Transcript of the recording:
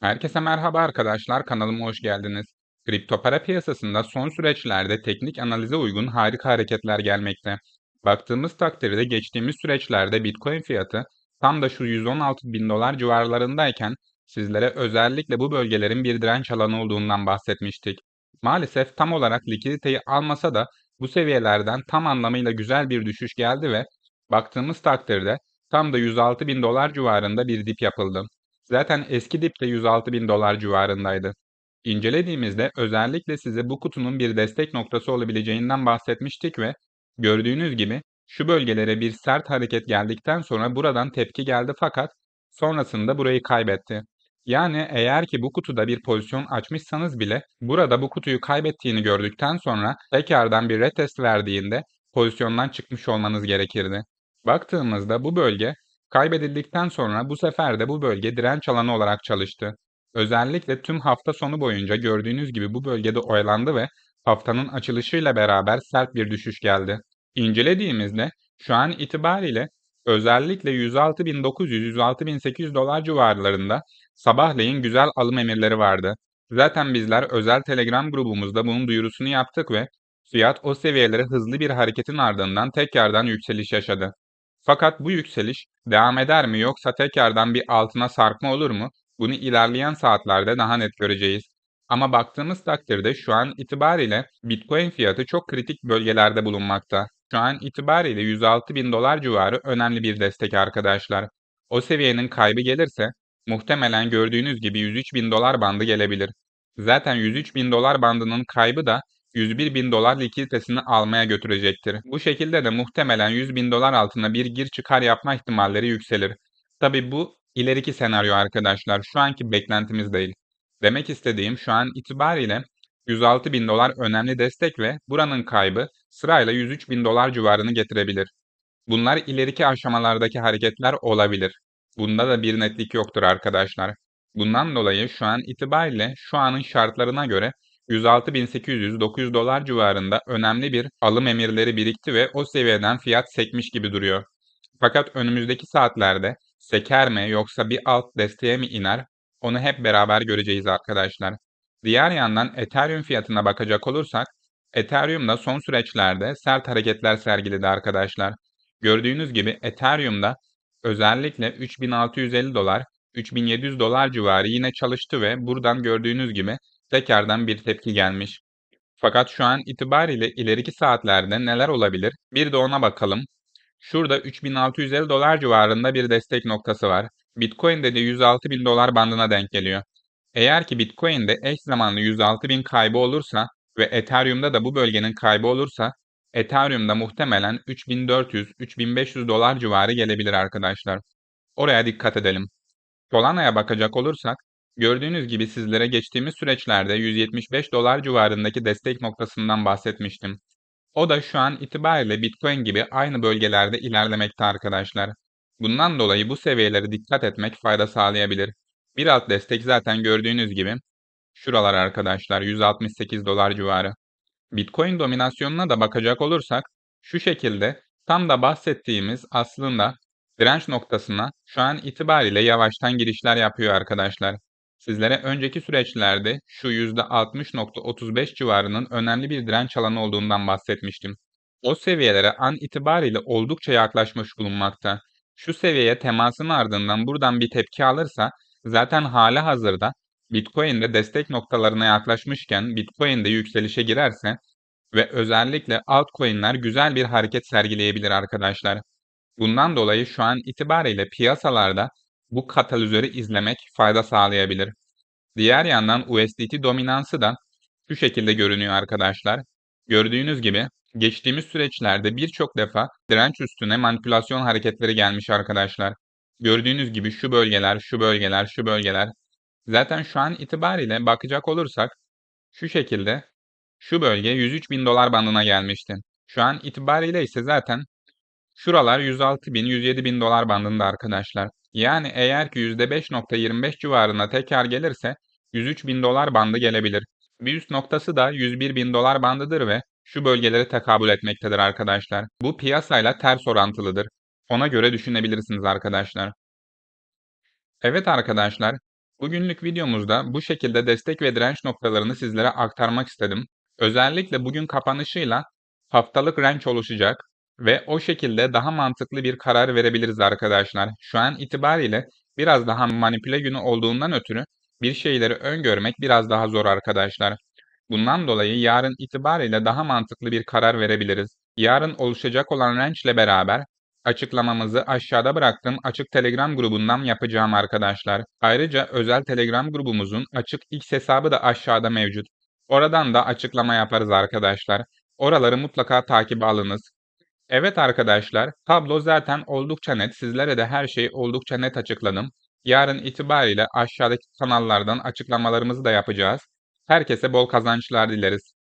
Herkese merhaba arkadaşlar, kanalıma hoş geldiniz. Kripto para piyasasında son süreçlerde teknik analize uygun harika hareketler gelmekte. Baktığımız takdirde geçtiğimiz süreçlerde Bitcoin fiyatı tam da şu 116 bin dolar civarlarındayken sizlere özellikle bu bölgelerin bir direnç alanı olduğundan bahsetmiştik. Maalesef tam olarak likiditeyi almasa da bu seviyelerden tam anlamıyla güzel bir düşüş geldi ve baktığımız takdirde tam da 106 bin dolar civarında bir dip yapıldı. Zaten eski dip de 106 bin dolar civarındaydı. İncelediğimizde özellikle size bu kutunun bir destek noktası olabileceğinden bahsetmiştik ve gördüğünüz gibi şu bölgelere bir sert hareket geldikten sonra buradan tepki geldi fakat sonrasında burayı kaybetti. Yani eğer ki bu kutuda bir pozisyon açmışsanız bile burada bu kutuyu kaybettiğini gördükten sonra tekrardan bir retest verdiğinde pozisyondan çıkmış olmanız gerekirdi. Baktığımızda bu bölge Kaybedildikten sonra bu sefer de bu bölge direnç alanı olarak çalıştı. Özellikle tüm hafta sonu boyunca gördüğünüz gibi bu bölgede oyalandı ve haftanın açılışıyla beraber sert bir düşüş geldi. İncelediğimizde şu an itibariyle özellikle 106.900-106.800 dolar civarlarında sabahleyin güzel alım emirleri vardı. Zaten bizler özel Telegram grubumuzda bunun duyurusunu yaptık ve fiyat o seviyelere hızlı bir hareketin ardından tekrardan yükseliş yaşadı. Fakat bu yükseliş devam eder mi yoksa tekrardan bir altına sarkma olur mu? Bunu ilerleyen saatlerde daha net göreceğiz. Ama baktığımız takdirde şu an itibariyle Bitcoin fiyatı çok kritik bölgelerde bulunmakta. Şu an itibariyle 106 bin dolar civarı önemli bir destek arkadaşlar. O seviyenin kaybı gelirse muhtemelen gördüğünüz gibi 103 bin dolar bandı gelebilir. Zaten 103 bin dolar bandının kaybı da 101 bin dolar likiditesini almaya götürecektir. Bu şekilde de muhtemelen 100 bin dolar altına bir gir çıkar yapma ihtimalleri yükselir. Tabi bu ileriki senaryo arkadaşlar. Şu anki beklentimiz değil. Demek istediğim şu an itibariyle 106 bin dolar önemli destek ve buranın kaybı sırayla 103 bin dolar civarını getirebilir. Bunlar ileriki aşamalardaki hareketler olabilir. Bunda da bir netlik yoktur arkadaşlar. Bundan dolayı şu an itibariyle şu anın şartlarına göre 106.800-900 dolar civarında önemli bir alım emirleri birikti ve o seviyeden fiyat sekmiş gibi duruyor. Fakat önümüzdeki saatlerde seker mi yoksa bir alt desteğe mi iner onu hep beraber göreceğiz arkadaşlar. Diğer yandan Ethereum fiyatına bakacak olursak Ethereum da son süreçlerde sert hareketler sergiledi arkadaşlar. Gördüğünüz gibi Ethereum'da özellikle 3650 dolar, 3700 dolar civarı yine çalıştı ve buradan gördüğünüz gibi tekrardan bir tepki gelmiş. Fakat şu an itibariyle ileriki saatlerde neler olabilir? Bir de ona bakalım. Şurada 3650 dolar civarında bir destek noktası var. Bitcoin'de de 106 bin dolar bandına denk geliyor. Eğer ki Bitcoin'de eş zamanlı 106 bin kaybı olursa ve Ethereum'da da bu bölgenin kaybı olursa Ethereum'da muhtemelen 3400-3500 dolar civarı gelebilir arkadaşlar. Oraya dikkat edelim. Solana'ya bakacak olursak Gördüğünüz gibi sizlere geçtiğimiz süreçlerde 175 dolar civarındaki destek noktasından bahsetmiştim. O da şu an itibariyle Bitcoin gibi aynı bölgelerde ilerlemekte arkadaşlar. Bundan dolayı bu seviyelere dikkat etmek fayda sağlayabilir. Bir alt destek zaten gördüğünüz gibi şuralar arkadaşlar 168 dolar civarı. Bitcoin dominasyonuna da bakacak olursak şu şekilde tam da bahsettiğimiz aslında direnç noktasına şu an itibariyle yavaştan girişler yapıyor arkadaşlar. Sizlere önceki süreçlerde şu %60.35 civarının önemli bir direnç alanı olduğundan bahsetmiştim. O seviyelere an itibariyle oldukça yaklaşmış bulunmakta. Şu seviyeye temasın ardından buradan bir tepki alırsa zaten hala hazırda Bitcoin'de destek noktalarına yaklaşmışken Bitcoin'de yükselişe girerse ve özellikle altcoin'ler güzel bir hareket sergileyebilir arkadaşlar. Bundan dolayı şu an itibariyle piyasalarda bu katalizörü izlemek fayda sağlayabilir. Diğer yandan USDT dominansı da şu şekilde görünüyor arkadaşlar. Gördüğünüz gibi geçtiğimiz süreçlerde birçok defa direnç üstüne manipülasyon hareketleri gelmiş arkadaşlar. Gördüğünüz gibi şu bölgeler, şu bölgeler, şu bölgeler. Zaten şu an itibariyle bakacak olursak şu şekilde şu bölge 103 bin dolar bandına gelmişti. Şu an itibariyle ise zaten şuralar 106 bin, 107 bin dolar bandında arkadaşlar. Yani eğer ki %5.25 civarında tekrar gelirse 103 bin dolar bandı gelebilir. Bir üst noktası da 101 bin dolar bandıdır ve şu bölgelere tekabül etmektedir arkadaşlar. Bu piyasayla ters orantılıdır. Ona göre düşünebilirsiniz arkadaşlar. Evet arkadaşlar, Bugünlük videomuzda bu şekilde destek ve direnç noktalarını sizlere aktarmak istedim. Özellikle bugün kapanışıyla haftalık range oluşacak ve o şekilde daha mantıklı bir karar verebiliriz arkadaşlar. Şu an itibariyle biraz daha manipüle günü olduğundan ötürü bir şeyleri öngörmek biraz daha zor arkadaşlar. Bundan dolayı yarın itibariyle daha mantıklı bir karar verebiliriz. Yarın oluşacak olan range ile beraber açıklamamızı aşağıda bıraktığım açık Telegram grubundan yapacağım arkadaşlar. Ayrıca özel Telegram grubumuzun açık X hesabı da aşağıda mevcut. Oradan da açıklama yaparız arkadaşlar. Oraları mutlaka takip alınız. Evet arkadaşlar, tablo zaten oldukça net. Sizlere de her şeyi oldukça net açıkladım. Yarın itibariyle aşağıdaki kanallardan açıklamalarımızı da yapacağız. Herkese bol kazançlar dileriz.